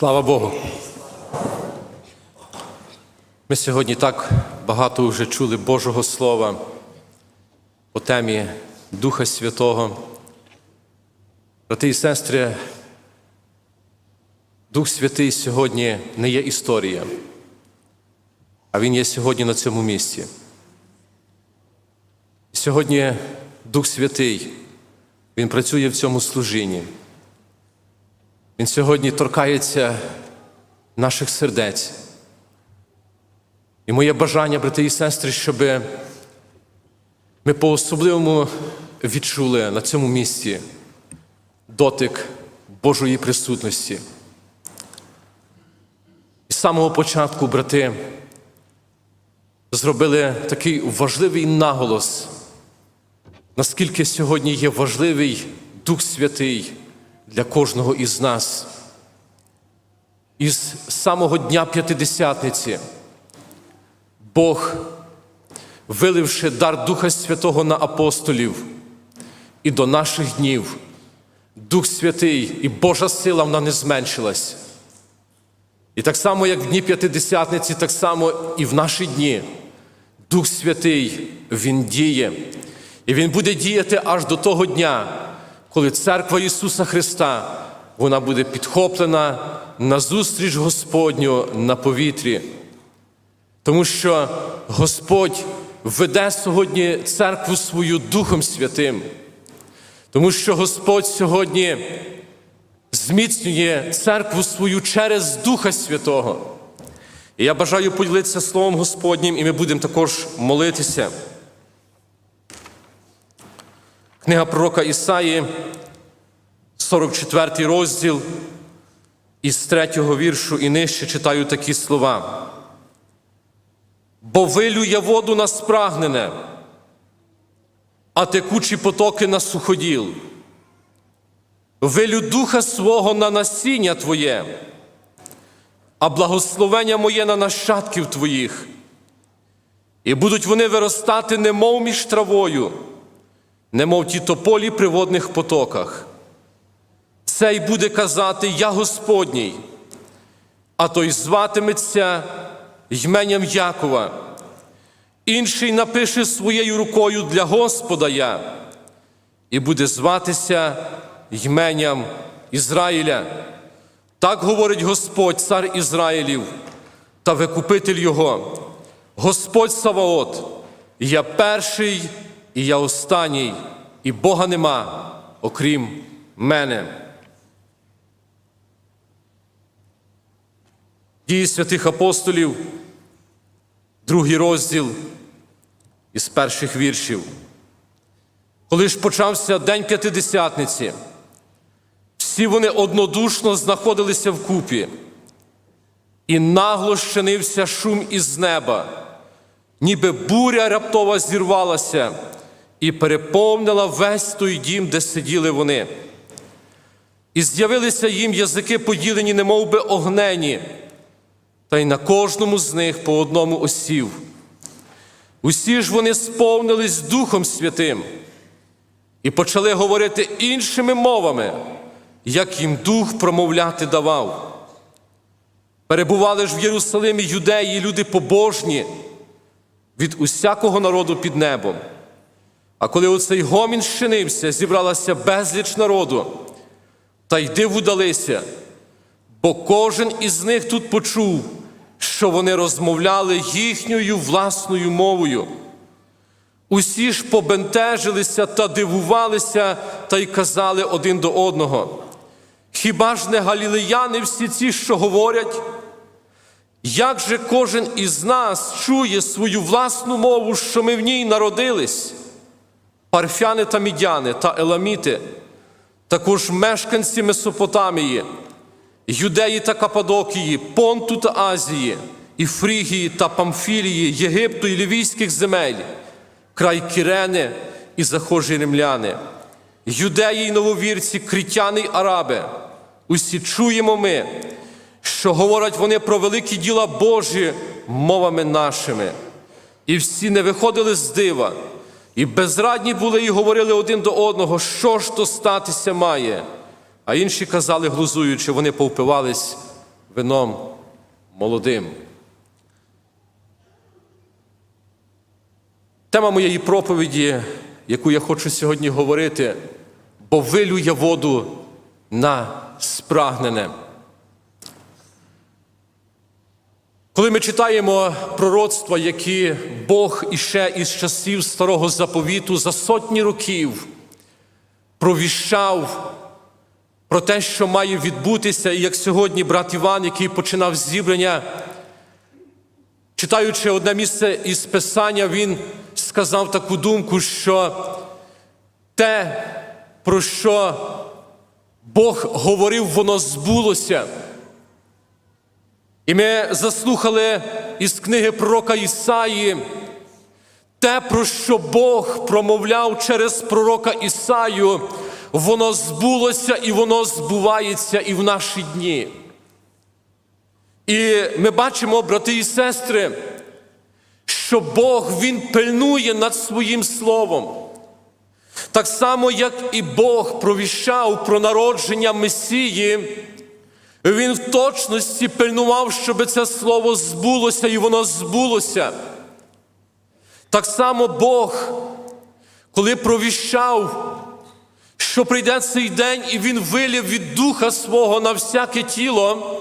Слава Богу. Ми сьогодні так багато вже чули Божого Слова по темі Духа Святого. Брати і сестри, Дух Святий сьогодні не є історія, а Він є сьогодні на цьому місці. Сьогодні Дух Святий, Він працює в цьому служінні. Він сьогодні торкається наших сердець. І моє бажання, брати і сестри, щоб ми по-особливому відчули на цьому місці дотик Божої присутності. І з самого початку, брати, зробили такий важливий наголос, наскільки сьогодні є важливий Дух Святий для кожного із нас. Із самого Дня П'ятидесятниці Бог, виливши дар Духа Святого на апостолів і до наших днів, Дух Святий і Божа сила вона не зменшилась. І так само, як в Дні П'ятидесятниці, так само і в наші дні Дух Святий Він діє. І Він буде діяти аж до того дня, коли церква Ісуса Христа вона буде підхоплена на зустріч Господню на повітрі. Тому що Господь веде сьогодні церкву свою Духом Святим. Тому що Господь сьогодні зміцнює церкву свою через Духа Святого. І я бажаю поділитися Словом Господнім, і ми будемо також молитися. Книга пророка Ісаї, 44 розділ, із третього віршу і нижче читаю такі слова. Бо вилює воду на спрагнене, а текучі потоки на суходіл. Вилю духа свого на насіння Твоє, а благословення моє на нащадків Твоїх. І будуть вони виростати, немов між травою, немов ті тополі при водних потоках. Цей буде казати Я Господній, а той зватиметься йменням Якова. Інший напише своєю рукою для Господа я, і буде зватися йменням Ізраїля. Так говорить Господь, цар Ізраїлів та викупитель Його, Господь Саваот, я перший і я останній, і Бога нема, окрім мене. Дії святих апостолів, другий розділ із перших віршів. Коли ж почався День П'ятидесятниці, всі вони однодушно знаходилися вкупі, і нагло щинився шум із неба, ніби буря раптова зірвалася і переповнила весь той дім, де сиділи вони. І з'явилися їм язики поділені, немов би огнені, та й на кожному з них по одному осів. Усі ж вони сповнились Духом Святим і почали говорити іншими мовами, як їм Дух промовляти давав. Перебували ж в Єрусалимі юдеї, люди побожні від усякого народу під небом. А коли оцей гомін щинився, зібралася безліч народу, та й диву далися, бо кожен із них тут почув, що вони розмовляли їхньою власною мовою. Усі ж побентежилися та дивувалися та й казали один до одного. Хіба ж не галілеяни всі ці, що говорять? Як же кожен із нас чує свою власну мову, що ми в ній народились? Парфяни та мідяни та еламіти, також мешканці Месопотамії, Юдеї та Кападокії, Понту та Азії, і Фрігії та Памфілії, Єгипту і Лівійських земель, край Кірени і захожі римляни, юдеї й нововірці, критяни й араби. Усі чуємо ми, що говорять вони про великі діла Божі мовами нашими. І всі не виходили з дива, і безрадні були, і говорили один до одного, що ж то статися має. А інші казали, глузуючи, вони повпивались вином молодим. Тема моєї проповіді, яку я хочу сьогодні говорити, бо вилю я воду на спрагнене. Коли ми читаємо пророцтва, які Бог іще із часів Старого Заповіту за сотні років провіщав про те, що має відбутися, і як сьогодні брат Іван, який починав зібрання, читаючи одне місце із Писання, він сказав таку думку, що те, про що Бог говорив, воно збулося. І ми заслухали із книги пророка Ісаї те, про що Бог промовляв через пророка Ісаю, воно збулося і воно збувається і в наші дні. І ми бачимо, брати і сестри, що Бог Він пильнує над своїм словом. Так само, як і Бог провіщав про народження Месії, він в точності пильнував, щоб це слово збулося і воно збулося. Так само Бог, коли провіщав, що прийде цей день, і Він вилів від Духа свого на всяке тіло,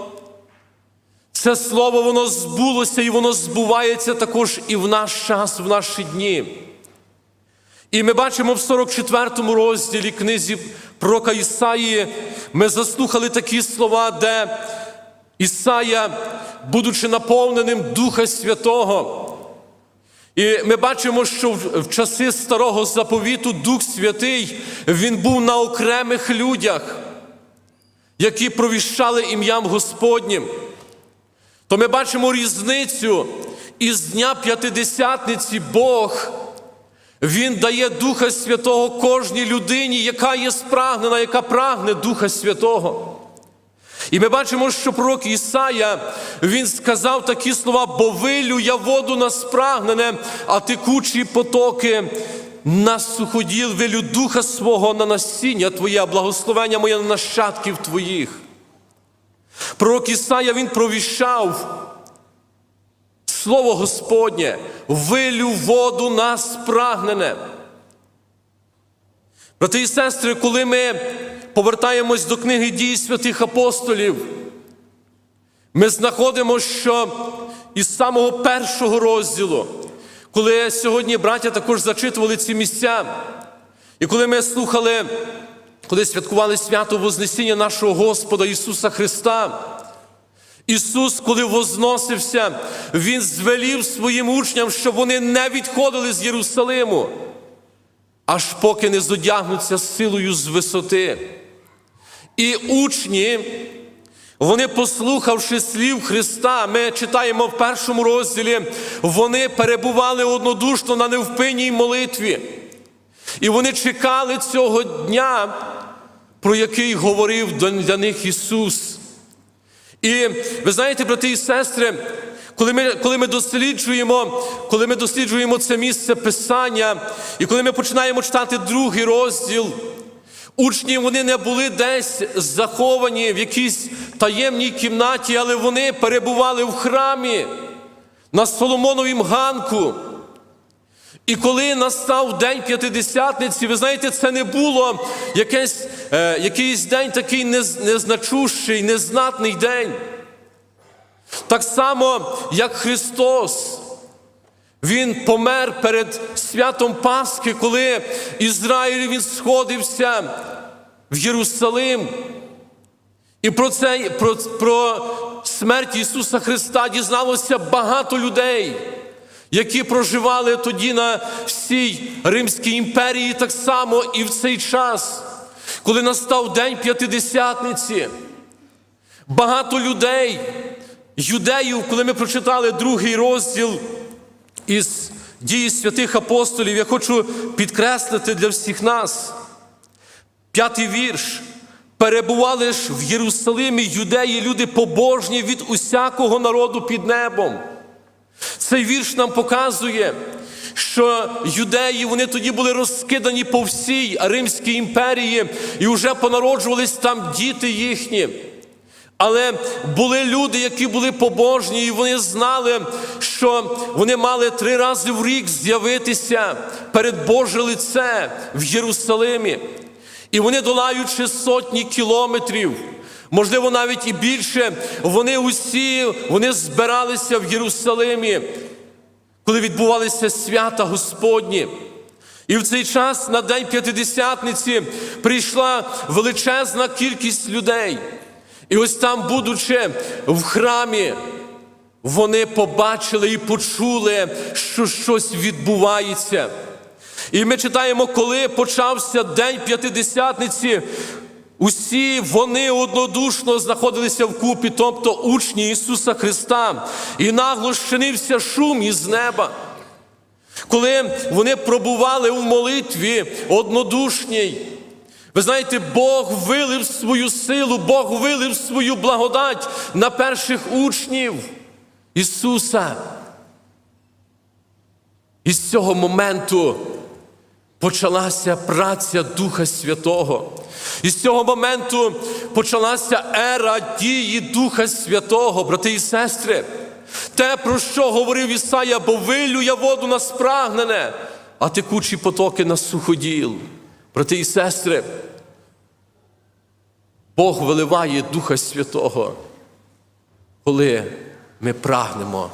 це слово воно збулося і воно збувається також і в наш час, в наші дні. І ми бачимо в 44-му розділі книзі пророка Ісаї, ми заслухали такі слова, де Ісая, будучи наповненим Духа Святого, і ми бачимо, що в часи старого заповіту Дух Святий Він був на окремих людях, які провіщали ім'ям Господнім. То ми бачимо різницю із Дня П'ятидесятниці Бог. Він дає Духа Святого кожній людині, яка є спрагнена, яка прагне Духа Святого. І ми бачимо, що пророк Ісая, він сказав такі слова, бо вилю я воду на спрагнене, а текучі потоки на суходіл вилю духа свого на насіння Твоє, благословення моє на нащадків Твоїх. Пророк Ісая він провіщав Слово Господнє, вилю воду на спрагнене. Брати і сестри, коли ми повертаємось до книги дій святих апостолів, ми знаходимо, що із самого першого розділу, коли сьогодні браття також зачитували ці місця, і коли ми слухали, коли святкували свято Вознесіння нашого Господа Ісуса Христа, Ісус, коли возносився, Він звелів своїм учням, щоб вони не відходили з Єрусалиму, аж поки не зодягнуться силою з висоти. І учні, вони, послухавши слів Христа, ми читаємо в першому розділі, вони перебували однодушно на невпинній молитві. І вони чекали цього дня, про який говорив для них Ісус. І ви знаєте, брати і сестри, коли ми коли ми досліджуємо, коли ми досліджуємо це місце Писання, і коли ми починаємо читати другий розділ, учні вони не були десь заховані в якійсь таємній кімнаті, але вони перебували в храмі на Соломоновім ганку. І коли настав день п'ятидесятниці, ви знаєте, це не було якийсь, е, якийсь день такий незначущий, незнатний день. Так само, як Христос, Він помер перед святом Пасхи, коли Ізраїль він сходився в Єрусалим. І про це, про, про смерть Ісуса Христа дізналося багато людей які проживали тоді на всій Римській імперії, так само і в цей час, коли настав День П'ятидесятниці, багато людей, юдеїв, коли ми прочитали другий розділ із дії святих апостолів, я хочу підкреслити для всіх нас п'ятий вірш. Перебували ж в Єрусалимі юдеї, люди побожні від усякого народу під небом. Цей вірш нам показує, що юдеї вони тоді були розкидані по всій Римській імперії і вже понароджувались там діти їхні. Але були люди, які були побожні, і вони знали, що вони мали три рази в рік з'явитися перед Боже лице в Єрусалимі. І вони, долаючи сотні кілометрів, можливо, навіть і більше, вони усі вони збиралися в Єрусалимі, коли відбувалися свята Господні. І в цей час на День П'ятидесятниці прийшла величезна кількість людей. І ось там, будучи в храмі, вони побачили і почули, що щось відбувається. І ми читаємо, коли почався День П'ятидесятниці, усі вони однодушно знаходилися в купі, тобто учні Ісуса Христа, і нагло щинився шум із неба. Коли вони пробували в молитві однодушній, ви знаєте, Бог вилив свою силу, Бог вилив свою благодать на перших учнів Ісуса. І з цього моменту почалася праця Духа Святого. І з цього моменту почалася ера дії Духа Святого, брати і сестри. Те, про що говорив Ісая, бо вилю я воду на спрагнене, а текучі потоки на суходіл. Брати і сестри, Бог виливає Духа Святого, коли ми прагнемо,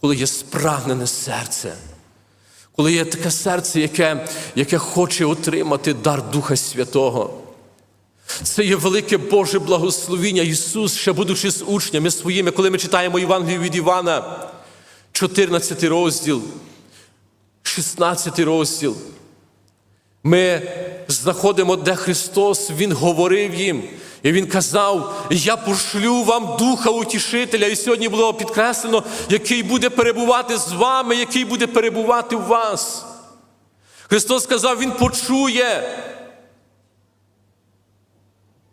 коли є спрагнене серце, коли є таке серце, яке, яке хоче отримати дар Духа Святого. Це є велике Боже благословіння. Ісус, ще будучи з учнями своїми, коли ми читаємо Євангелію від Івана, 14 розділ, 16 розділ. Ми знаходимо, де Христос Він говорив їм, і Він казав: Я пошлю вам Духа Утішителя. І сьогодні було підкреслено, який буде перебувати з вами, який буде перебувати в вас. Христос сказав, Він почує.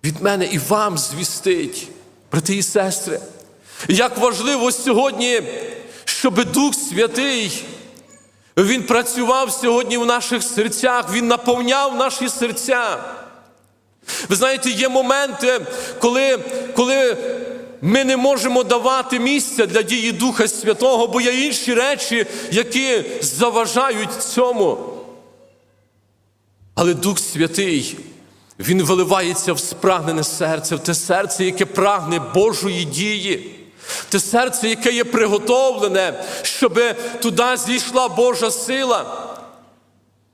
Від мене і вам звістить, брати і сестри. Як важливо сьогодні, щоб Дух Святий він працював сьогодні в наших серцях, Він наповняв наші серця. Ви знаєте, є моменти, коли, коли ми не можемо давати місця для дії Духа Святого, бо є інші речі, які заважають цьому. Але Дух Святий, Він виливається в спрагнене серце, в те серце, яке прагне Божої дії. Те серце, яке є приготовлене, щоб туди зійшла Божа сила.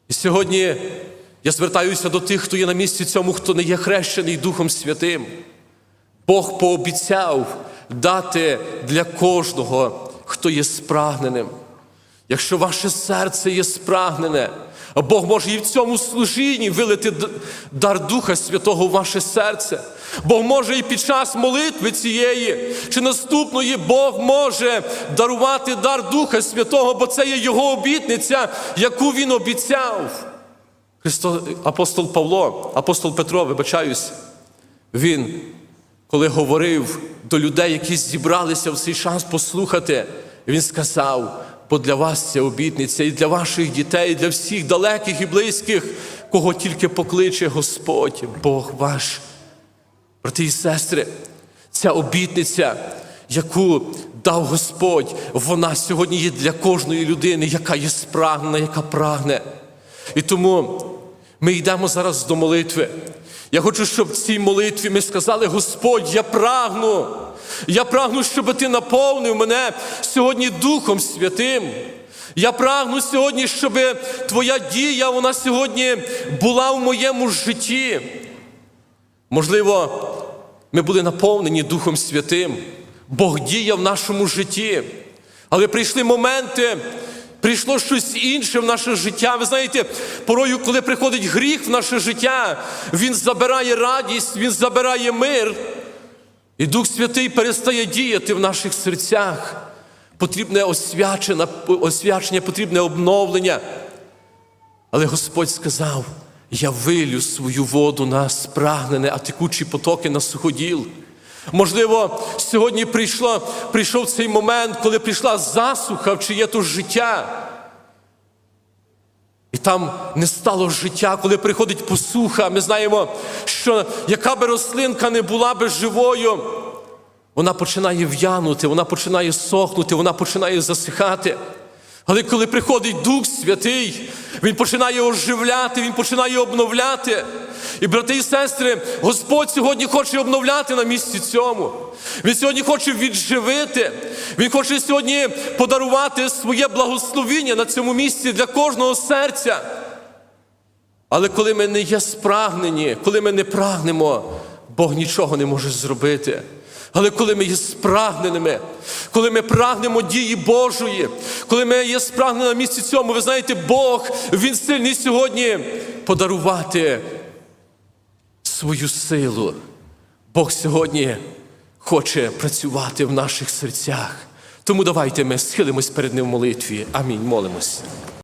І сьогодні я звертаюся до тих, хто є на місці цьому, хто не є хрещений Духом Святим. Бог пообіцяв дати для кожного, хто є спрагненим. Якщо ваше серце є спрагнене, Бог може і в цьому служінні вилити дар Духа Святого в ваше серце. Бог може і під час молитви цієї чи наступної Бог може дарувати дар Духа Святого, бо це є Його обітниця, яку Він обіцяв. Христос, апостол Павло, апостол Петро, вибачаюсь, він, коли говорив до людей, які зібралися в цей час послухати, він сказав, бо для вас це обітниця і для ваших дітей, і для всіх далеких і близьких, кого тільки покличе Господь, Бог ваш. Брати і сестри, ця обітниця, яку дав Господь, вона сьогодні є для кожної людини, яка є спрагнена, яка прагне. І тому ми йдемо зараз до молитви. Я хочу, щоб в цій молитві ми сказали: Господь, я прагну. Я прагну, щоб ти наповнив мене сьогодні Духом Святим. Я прагну сьогодні, щоб Твоя дія, вона сьогодні була в моєму житті. Можливо, ми були наповнені Духом Святим, Бог діяв в нашому житті. Але прийшли моменти, прийшло щось інше в наше життя. Ви знаєте, порою, коли приходить гріх в наше життя, Він забирає радість, Він забирає мир. І Дух Святий перестає діяти в наших серцях. Потрібне освячення, освячення, потрібне обновлення. Але Господь сказав: я вилю свою воду на спрагнене, а текучі потоки на суходіл. Можливо, сьогодні прийшло, прийшов цей момент, коли прийшла засуха в чиє то життя. І там не стало життя, коли приходить посуха. Ми знаємо, що яка би рослинка не була би живою, вона починає в'янути, вона починає сохнути, вона починає засихати. Але коли приходить Дух Святий, Він починає оживляти, Він починає обновляти. І, брати і сестри, Господь сьогодні хоче обновляти на місці цьому. Він сьогодні хоче відживити. Він хоче сьогодні подарувати своє благословіння на цьому місці для кожного серця. Але коли ми не є спрагнені, коли ми не прагнемо, Бог нічого не може зробити. Але коли ми є спрагненими, коли ми прагнемо дії Божої, коли ми є спрагнені на місці цьому, ви знаєте, Бог, Він сильний сьогодні подарувати свою силу. Бог сьогодні хоче працювати в наших серцях. Тому давайте ми схилимось перед Ним в молитві. Амінь. Молимось.